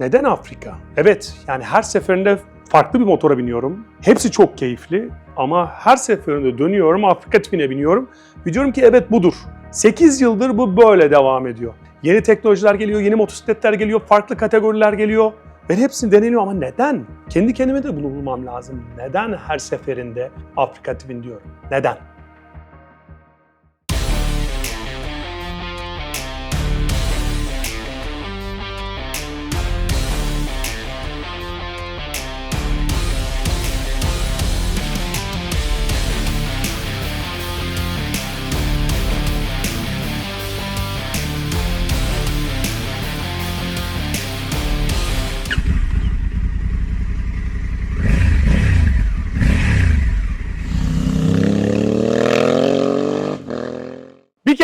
Neden Afrika? Evet, yani her seferinde farklı bir motora biniyorum. Hepsi çok keyifli ama her seferinde dönüyorum, Afrika tipine biniyorum. Ve diyorum ki evet budur. 8 yıldır bu böyle devam ediyor. Yeni teknolojiler geliyor, yeni motosikletler geliyor, farklı kategoriler geliyor. Ben hepsini deneniyorum ama neden? Kendi kendime de bunu bulmam lazım. Neden her seferinde Afrika tipin diyorum? Neden?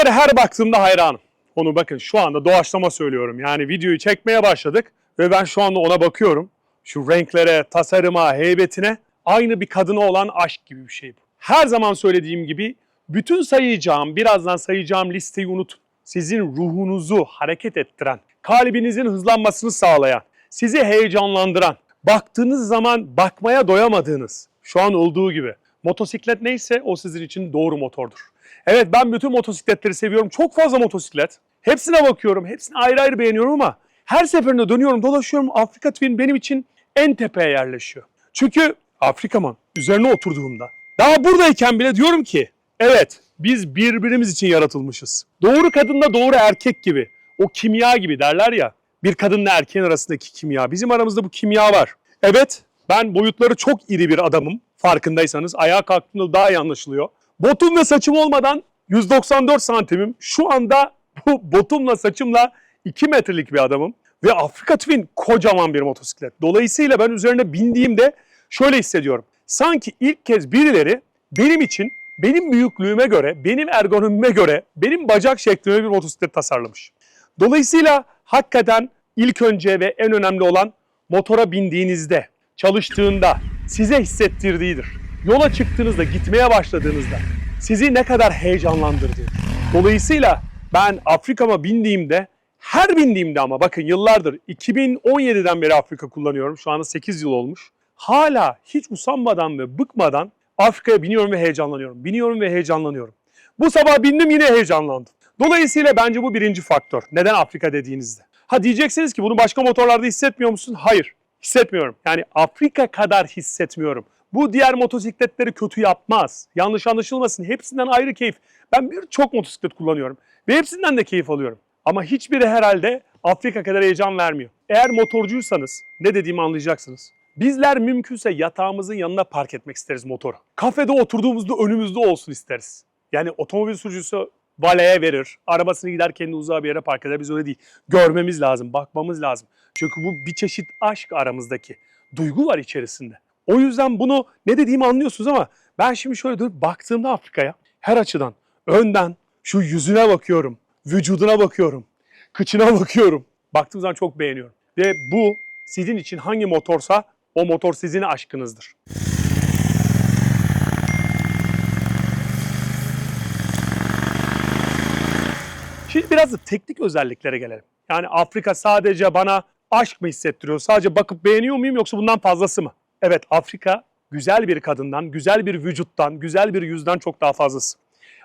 Kere her baktığımda hayranım. Onu bakın şu anda doğaçlama söylüyorum. Yani videoyu çekmeye başladık ve ben şu anda ona bakıyorum. Şu renklere, tasarıma, heybetine aynı bir kadına olan aşk gibi bir şey bu. Her zaman söylediğim gibi bütün sayacağım, birazdan sayacağım listeyi unutun. Sizin ruhunuzu hareket ettiren, kalbinizin hızlanmasını sağlayan, sizi heyecanlandıran, baktığınız zaman bakmaya doyamadığınız, şu an olduğu gibi motosiklet neyse o sizin için doğru motordur. Evet ben bütün motosikletleri seviyorum. Çok fazla motosiklet. Hepsine bakıyorum. Hepsini ayrı ayrı beğeniyorum ama her seferinde dönüyorum dolaşıyorum. Afrika Twin benim için en tepeye yerleşiyor. Çünkü Afrikaman üzerine oturduğumda daha buradayken bile diyorum ki evet biz birbirimiz için yaratılmışız. Doğru kadınla doğru erkek gibi. O kimya gibi derler ya. Bir kadınla erkeğin arasındaki kimya. Bizim aramızda bu kimya var. Evet ben boyutları çok iri bir adamım. Farkındaysanız ayağa kalktığımda daha iyi anlaşılıyor. Botum ve saçım olmadan 194 santimim. Şu anda bu botumla saçımla 2 metrelik bir adamım. Ve Afrika Twin kocaman bir motosiklet. Dolayısıyla ben üzerine bindiğimde şöyle hissediyorum. Sanki ilk kez birileri benim için, benim büyüklüğüme göre, benim ergonomime göre, benim bacak şeklime bir motosiklet tasarlamış. Dolayısıyla hakikaten ilk önce ve en önemli olan motora bindiğinizde, çalıştığında size hissettirdiğidir. Yola çıktığınızda, gitmeye başladığınızda sizi ne kadar heyecanlandırdığı. Dolayısıyla ben Afrika'ma bindiğimde, her bindiğimde ama bakın yıllardır 2017'den beri Afrika kullanıyorum. Şu anda 8 yıl olmuş. Hala hiç usanmadan ve bıkmadan Afrika'ya biniyorum ve heyecanlanıyorum. Biniyorum ve heyecanlanıyorum. Bu sabah bindim yine heyecanlandım. Dolayısıyla bence bu birinci faktör. Neden Afrika dediğinizde. Ha diyeceksiniz ki bunu başka motorlarda hissetmiyor musun? Hayır. Hissetmiyorum. Yani Afrika kadar hissetmiyorum. Bu diğer motosikletleri kötü yapmaz. Yanlış anlaşılmasın. Hepsinden ayrı keyif. Ben birçok motosiklet kullanıyorum. Ve hepsinden de keyif alıyorum. Ama hiçbiri herhalde Afrika kadar heyecan vermiyor. Eğer motorcuysanız ne dediğimi anlayacaksınız. Bizler mümkünse yatağımızın yanına park etmek isteriz motoru. Kafede oturduğumuzda önümüzde olsun isteriz. Yani otomobil sürücüsü valeye verir. Arabasını gider kendi uzağa bir yere park eder. Biz öyle değil. Görmemiz lazım, bakmamız lazım. Çünkü bu bir çeşit aşk aramızdaki. Duygu var içerisinde. O yüzden bunu ne dediğimi anlıyorsunuz ama ben şimdi şöyle dönüp baktığımda Afrika'ya her açıdan, önden şu yüzüne bakıyorum, vücuduna bakıyorum, kıçına bakıyorum. Baktığım zaman çok beğeniyorum. Ve bu sizin için hangi motorsa o motor sizin aşkınızdır. Şimdi biraz da teknik özelliklere gelelim. Yani Afrika sadece bana aşk mı hissettiriyor? Sadece bakıp beğeniyor muyum yoksa bundan fazlası mı? Evet Afrika güzel bir kadından, güzel bir vücuttan, güzel bir yüzden çok daha fazlası.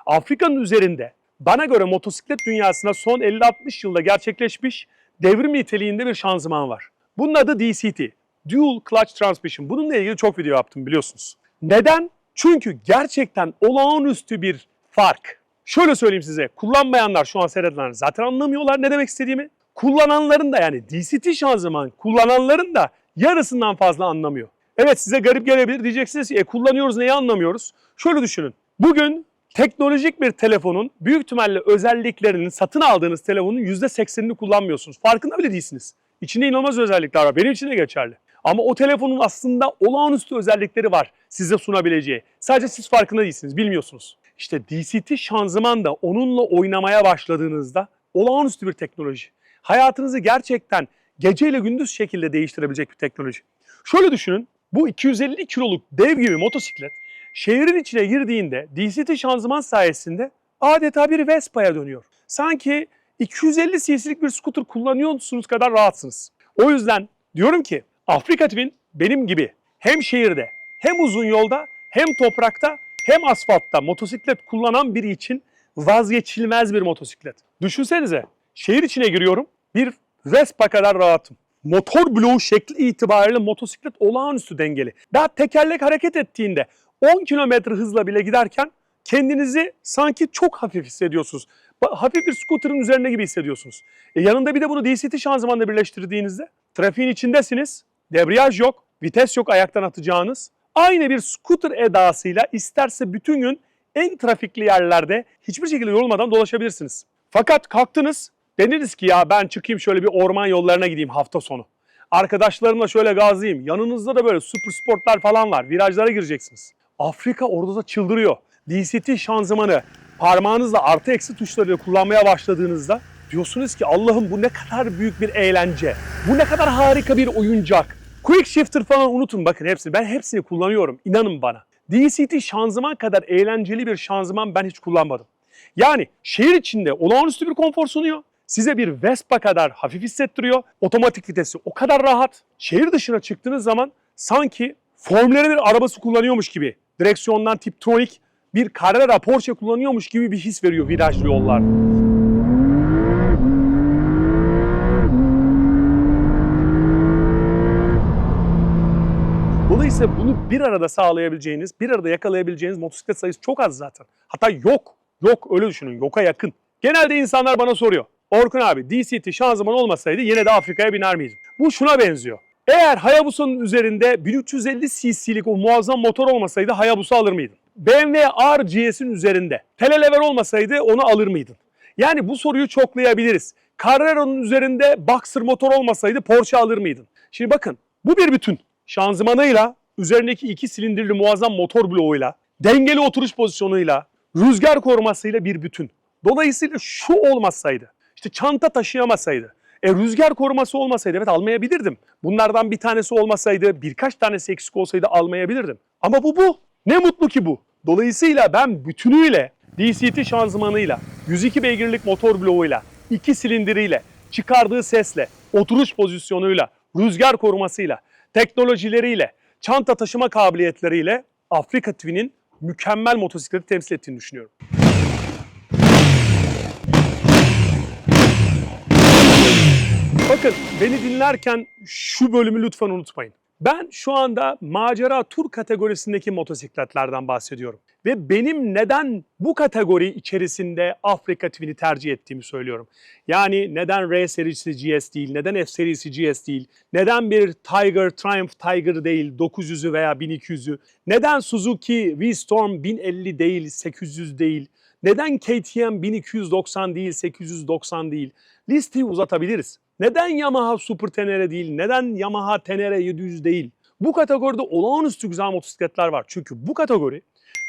Afrika'nın üzerinde bana göre motosiklet dünyasına son 50-60 yılda gerçekleşmiş devrim niteliğinde bir şanzıman var. Bunun adı DCT. Dual Clutch Transmission. Bununla ilgili çok video yaptım biliyorsunuz. Neden? Çünkü gerçekten olağanüstü bir fark. Şöyle söyleyeyim size, kullanmayanlar şu an seyredenler zaten anlamıyorlar ne demek istediğimi. Kullananların da yani DCT şanzıman kullananların da yarısından fazla anlamıyor. Evet size garip gelebilir diyeceksiniz ki e, kullanıyoruz neyi anlamıyoruz? Şöyle düşünün. Bugün teknolojik bir telefonun büyük ihtimalle özelliklerinin satın aldığınız telefonun %80'ini kullanmıyorsunuz. Farkında bile değilsiniz. İçinde inanılmaz özellikler var. Benim için de geçerli. Ama o telefonun aslında olağanüstü özellikleri var size sunabileceği. Sadece siz farkında değilsiniz, bilmiyorsunuz. İşte DCT şanzıman da onunla oynamaya başladığınızda olağanüstü bir teknoloji. Hayatınızı gerçekten geceyle gündüz şekilde değiştirebilecek bir teknoloji. Şöyle düşünün, bu 250 kiloluk dev gibi motosiklet şehrin içine girdiğinde DCT şanzıman sayesinde adeta bir Vespa'ya dönüyor. Sanki 250 cc'lik bir scooter kullanıyorsunuz kadar rahatsınız. O yüzden diyorum ki Afrika Twin benim gibi hem şehirde hem uzun yolda hem toprakta hem asfaltta motosiklet kullanan biri için vazgeçilmez bir motosiklet. Düşünsenize şehir içine giriyorum bir Vespa kadar rahatım. Motor bloğu şekli itibariyle motosiklet olağanüstü dengeli. Daha tekerlek hareket ettiğinde 10 kilometre hızla bile giderken kendinizi sanki çok hafif hissediyorsunuz. Hafif bir scooter'ın üzerinde gibi hissediyorsunuz. E yanında bir de bunu DCT şanzımanla birleştirdiğinizde trafiğin içindesiniz. Debriyaj yok, vites yok ayaktan atacağınız. Aynı bir scooter edasıyla isterse bütün gün en trafikli yerlerde hiçbir şekilde yorulmadan dolaşabilirsiniz. Fakat kalktınız, deniriz ki ya ben çıkayım şöyle bir orman yollarına gideyim hafta sonu. Arkadaşlarımla şöyle gazlayayım. Yanınızda da böyle super sportlar falan var. Virajlara gireceksiniz. Afrika orada da çıldırıyor. DCT şanzımanı parmağınızla artı eksi tuşlarıyla kullanmaya başladığınızda diyorsunuz ki Allah'ım bu ne kadar büyük bir eğlence. Bu ne kadar harika bir oyuncak. Quick Shifter falan unutun bakın hepsini. Ben hepsini kullanıyorum. İnanın bana. DCT şanzıman kadar eğlenceli bir şanzıman ben hiç kullanmadım. Yani şehir içinde olağanüstü bir konfor sunuyor. Size bir Vespa kadar hafif hissettiriyor. Otomatik vitesi o kadar rahat. Şehir dışına çıktığınız zaman sanki Formula 1 arabası kullanıyormuş gibi. Direksiyondan Tiptronic bir Carrera Porsche kullanıyormuş gibi bir his veriyor virajlı yollarda. Dolayısıyla bunu bir arada sağlayabileceğiniz, bir arada yakalayabileceğiniz motosiklet sayısı çok az zaten. Hatta yok. Yok öyle düşünün. Yoka yakın. Genelde insanlar bana soruyor. Orkun abi DCT şanzıman olmasaydı yine de Afrika'ya biner miydin? Bu şuna benziyor. Eğer Hayabusa'nın üzerinde 1350 cc'lik o muazzam motor olmasaydı Hayabusa alır mıydın? BMW R-GS'in üzerinde telelever olmasaydı onu alır mıydın? Yani bu soruyu çoklayabiliriz. Carrera'nın üzerinde Boxer motor olmasaydı Porsche alır mıydın? Şimdi bakın bu bir bütün. Şanzımanıyla, üzerindeki iki silindirli muazzam motor bloğuyla, dengeli oturuş pozisyonuyla, rüzgar korumasıyla bir bütün. Dolayısıyla şu olmasaydı, işte çanta taşıyamasaydı, e, rüzgar koruması olmasaydı evet almayabilirdim. Bunlardan bir tanesi olmasaydı, birkaç tanesi eksik olsaydı almayabilirdim. Ama bu bu. Ne mutlu ki bu. Dolayısıyla ben bütünüyle DCT şanzımanıyla, 102 beygirlik motor bloğuyla, iki silindiriyle, çıkardığı sesle, oturuş pozisyonuyla, rüzgar korumasıyla, teknolojileriyle, çanta taşıma kabiliyetleriyle Afrika Twin'in mükemmel motosikleti temsil ettiğini düşünüyorum. Bakın beni dinlerken şu bölümü lütfen unutmayın. Ben şu anda macera tur kategorisindeki motosikletlerden bahsediyorum. Ve benim neden bu kategori içerisinde Afrika Twin'i tercih ettiğimi söylüyorum. Yani neden R serisi GS değil, neden F serisi GS değil, neden bir Tiger, Triumph Tiger değil 900'ü veya 1200'ü, neden Suzuki V-Storm 1050 değil 800 değil, neden KTM 1290 değil 890 değil, listeyi uzatabiliriz. Neden Yamaha Super Tenere değil? Neden Yamaha Tenere 700 değil? Bu kategoride olağanüstü güzel motosikletler var. Çünkü bu kategori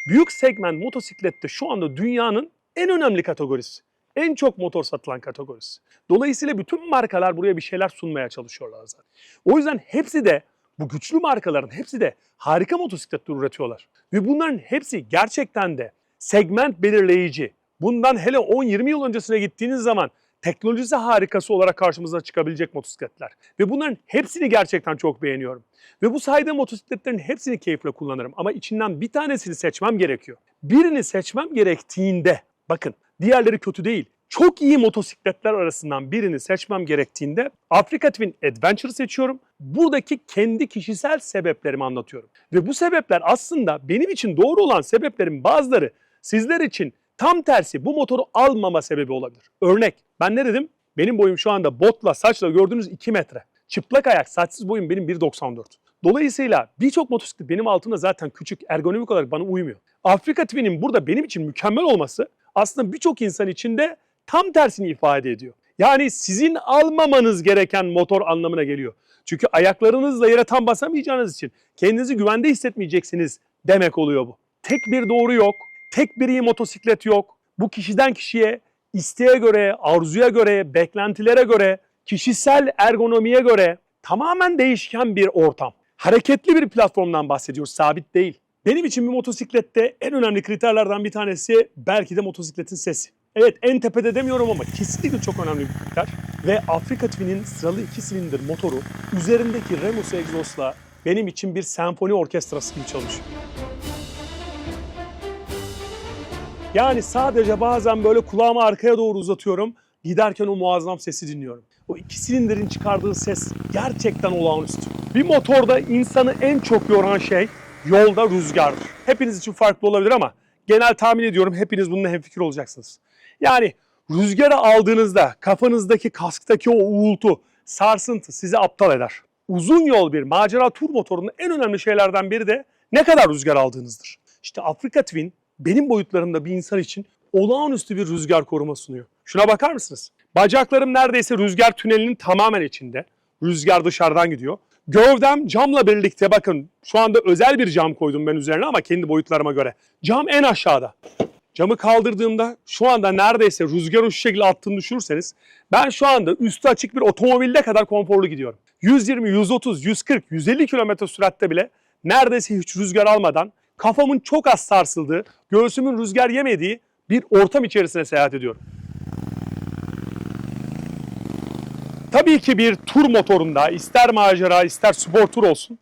büyük segment motosiklette şu anda dünyanın en önemli kategorisi. En çok motor satılan kategorisi. Dolayısıyla bütün markalar buraya bir şeyler sunmaya çalışıyorlar zaten. O yüzden hepsi de bu güçlü markaların hepsi de harika motosikletler üretiyorlar. Ve bunların hepsi gerçekten de segment belirleyici. Bundan hele 10-20 yıl öncesine gittiğiniz zaman teknolojisi harikası olarak karşımıza çıkabilecek motosikletler. Ve bunların hepsini gerçekten çok beğeniyorum. Ve bu saydığım motosikletlerin hepsini keyifle kullanırım. Ama içinden bir tanesini seçmem gerekiyor. Birini seçmem gerektiğinde, bakın diğerleri kötü değil. Çok iyi motosikletler arasından birini seçmem gerektiğinde Afrika Twin Adventure seçiyorum. Buradaki kendi kişisel sebeplerimi anlatıyorum. Ve bu sebepler aslında benim için doğru olan sebeplerin bazıları sizler için Tam tersi bu motoru almama sebebi olabilir. Örnek ben ne dedim? Benim boyum şu anda botla saçla gördüğünüz 2 metre. Çıplak ayak saçsız boyum benim 1.94. Dolayısıyla birçok motosiklet benim altımda zaten küçük ergonomik olarak bana uymuyor. Afrika Twin'in burada benim için mükemmel olması aslında birçok insan için de tam tersini ifade ediyor. Yani sizin almamanız gereken motor anlamına geliyor. Çünkü ayaklarınızla yere tam basamayacağınız için kendinizi güvende hissetmeyeceksiniz demek oluyor bu. Tek bir doğru yok. Tek bir iyi motosiklet yok. Bu kişiden kişiye, isteğe göre, arzuya göre, beklentilere göre, kişisel ergonomiye göre tamamen değişken bir ortam. Hareketli bir platformdan bahsediyoruz, sabit değil. Benim için bir motosiklette en önemli kriterlerden bir tanesi belki de motosikletin sesi. Evet en tepede demiyorum ama kesinlikle çok önemli bir kriter. Ve Afrika Twin'in sıralı iki silindir motoru üzerindeki Remus egzozla benim için bir senfoni orkestrası gibi çalışıyor. Yani sadece bazen böyle kulağımı arkaya doğru uzatıyorum. Giderken o muazzam sesi dinliyorum. O iki silindirin çıkardığı ses gerçekten olağanüstü. Bir motorda insanı en çok yoran şey yolda rüzgardır. Hepiniz için farklı olabilir ama genel tahmin ediyorum hepiniz bununla hemfikir olacaksınız. Yani rüzgarı aldığınızda kafanızdaki kasktaki o uğultu, sarsıntı sizi aptal eder. Uzun yol bir macera tur motorunun en önemli şeylerden biri de ne kadar rüzgar aldığınızdır. İşte Afrika Twin benim boyutlarımda bir insan için olağanüstü bir rüzgar koruma sunuyor. Şuna bakar mısınız? Bacaklarım neredeyse rüzgar tünelinin tamamen içinde. Rüzgar dışarıdan gidiyor. Gövdem camla birlikte bakın şu anda özel bir cam koydum ben üzerine ama kendi boyutlarıma göre. Cam en aşağıda. Camı kaldırdığımda şu anda neredeyse rüzgarın şu şekilde attığını düşünürseniz ben şu anda üstü açık bir otomobilde kadar konforlu gidiyorum. 120, 130, 140, 150 km süratte bile neredeyse hiç rüzgar almadan kafamın çok az sarsıldığı, göğsümün rüzgar yemediği bir ortam içerisine seyahat ediyorum. Tabii ki bir tur motorunda ister macera ister spor tur olsun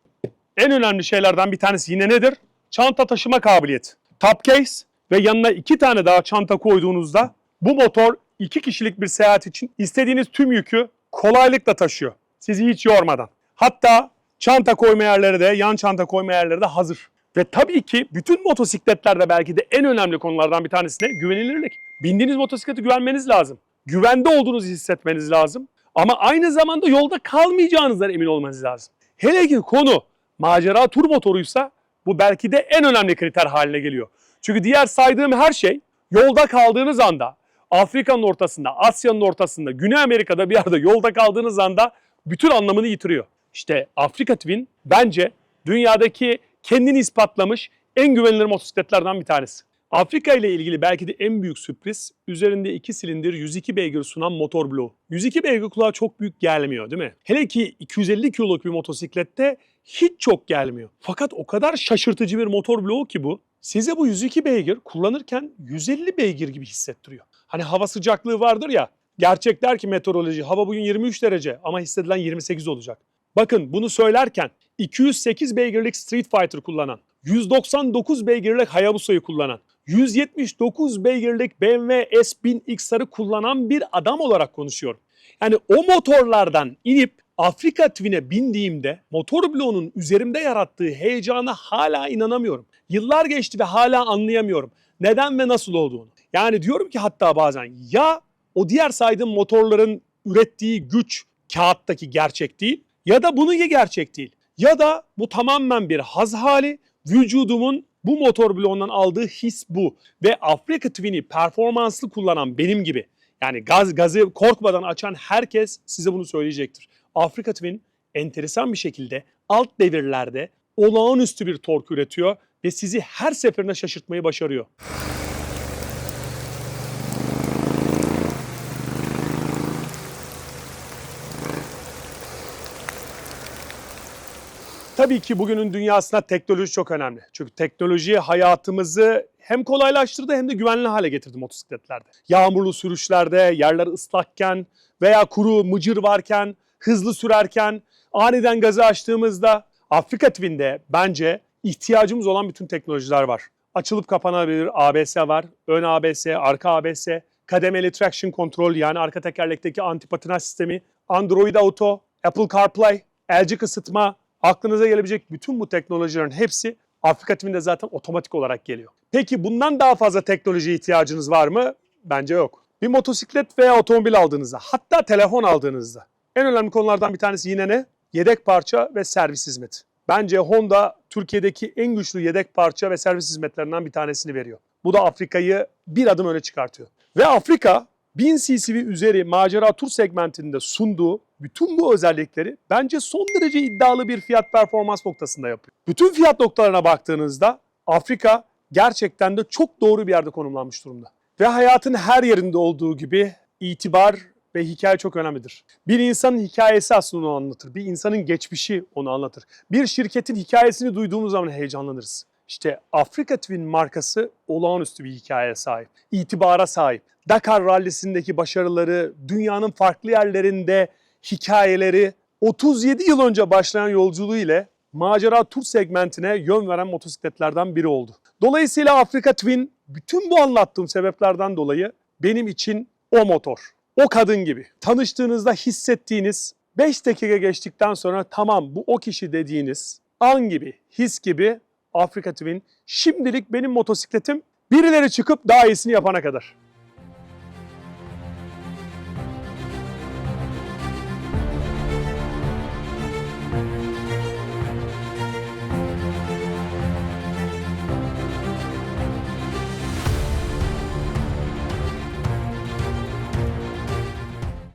en önemli şeylerden bir tanesi yine nedir? Çanta taşıma kabiliyeti. Top case ve yanına iki tane daha çanta koyduğunuzda bu motor iki kişilik bir seyahat için istediğiniz tüm yükü kolaylıkla taşıyor. Sizi hiç yormadan. Hatta çanta koyma yerleri de yan çanta koyma yerleri de hazır. Ve tabii ki bütün motosikletlerde belki de en önemli konulardan bir tanesi ne? Güvenilirlik. Bindiğiniz motosiklete güvenmeniz lazım. Güvende olduğunuzu hissetmeniz lazım. Ama aynı zamanda yolda kalmayacağınızdan emin olmanız lazım. Hele ki konu macera tur motoruysa bu belki de en önemli kriter haline geliyor. Çünkü diğer saydığım her şey yolda kaldığınız anda Afrika'nın ortasında, Asya'nın ortasında, Güney Amerika'da bir yerde yolda kaldığınız anda bütün anlamını yitiriyor. İşte Afrika Twin bence dünyadaki kendini ispatlamış en güvenilir motosikletlerden bir tanesi. Afrika ile ilgili belki de en büyük sürpriz üzerinde 2 silindir 102 beygir sunan motor bloğu. 102 beygir kulağa çok büyük gelmiyor değil mi? Hele ki 250 kiloluk bir motosiklette hiç çok gelmiyor. Fakat o kadar şaşırtıcı bir motor bloğu ki bu. Size bu 102 beygir kullanırken 150 beygir gibi hissettiriyor. Hani hava sıcaklığı vardır ya. Gerçek der ki meteoroloji hava bugün 23 derece ama hissedilen 28 olacak. Bakın bunu söylerken 208 beygirlik Street Fighter kullanan, 199 beygirlik Hayabusa'yı kullanan, 179 beygirlik BMW S1000 XR'ı kullanan bir adam olarak konuşuyorum. Yani o motorlardan inip Afrika Twin'e bindiğimde motor bloğunun üzerimde yarattığı heyecana hala inanamıyorum. Yıllar geçti ve hala anlayamıyorum. Neden ve nasıl olduğunu. Yani diyorum ki hatta bazen ya o diğer saydığım motorların ürettiği güç kağıttaki gerçek değil ya da bununki gerçek değil. Ya da bu tamamen bir haz hali, vücudumun bu motor bloğundan aldığı his bu. Ve Afrika Twin'i performanslı kullanan benim gibi yani gaz gazı korkmadan açan herkes size bunu söyleyecektir. Afrika Twin enteresan bir şekilde alt devirlerde olağanüstü bir tork üretiyor ve sizi her seferinde şaşırtmayı başarıyor. Tabii ki bugünün dünyasında teknoloji çok önemli. Çünkü teknoloji hayatımızı hem kolaylaştırdı hem de güvenli hale getirdi motosikletlerde. Yağmurlu sürüşlerde, yerler ıslakken veya kuru mıcır varken, hızlı sürerken, aniden gazı açtığımızda Afrika Twin'de bence ihtiyacımız olan bütün teknolojiler var. Açılıp kapanabilir ABS var, ön ABS, arka ABS, kademeli traction control yani arka tekerlekteki anti patinaj sistemi, Android Auto, Apple CarPlay, LG ısıtma, aklınıza gelebilecek bütün bu teknolojilerin hepsi Afrika Twin'de zaten otomatik olarak geliyor. Peki bundan daha fazla teknolojiye ihtiyacınız var mı? Bence yok. Bir motosiklet veya otomobil aldığınızda, hatta telefon aldığınızda en önemli konulardan bir tanesi yine ne? Yedek parça ve servis hizmeti. Bence Honda Türkiye'deki en güçlü yedek parça ve servis hizmetlerinden bir tanesini veriyor. Bu da Afrika'yı bir adım öne çıkartıyor. Ve Afrika 1000 cc ve üzeri macera tur segmentinde sunduğu bütün bu özellikleri bence son derece iddialı bir fiyat performans noktasında yapıyor. Bütün fiyat noktalarına baktığınızda Afrika gerçekten de çok doğru bir yerde konumlanmış durumda. Ve hayatın her yerinde olduğu gibi itibar ve hikaye çok önemlidir. Bir insanın hikayesi aslında onu anlatır. Bir insanın geçmişi onu anlatır. Bir şirketin hikayesini duyduğumuz zaman heyecanlanırız. İşte Afrika Twin markası olağanüstü bir hikayeye sahip, itibara sahip. Dakar rallisindeki başarıları, dünyanın farklı yerlerinde hikayeleri, 37 yıl önce başlayan yolculuğu ile macera tur segmentine yön veren motosikletlerden biri oldu. Dolayısıyla Afrika Twin bütün bu anlattığım sebeplerden dolayı benim için o motor. O kadın gibi. Tanıştığınızda hissettiğiniz 5 dakika geçtikten sonra tamam bu o kişi dediğiniz an gibi, his gibi Afrika Twin şimdilik benim motosikletim birileri çıkıp daha iyisini yapana kadar.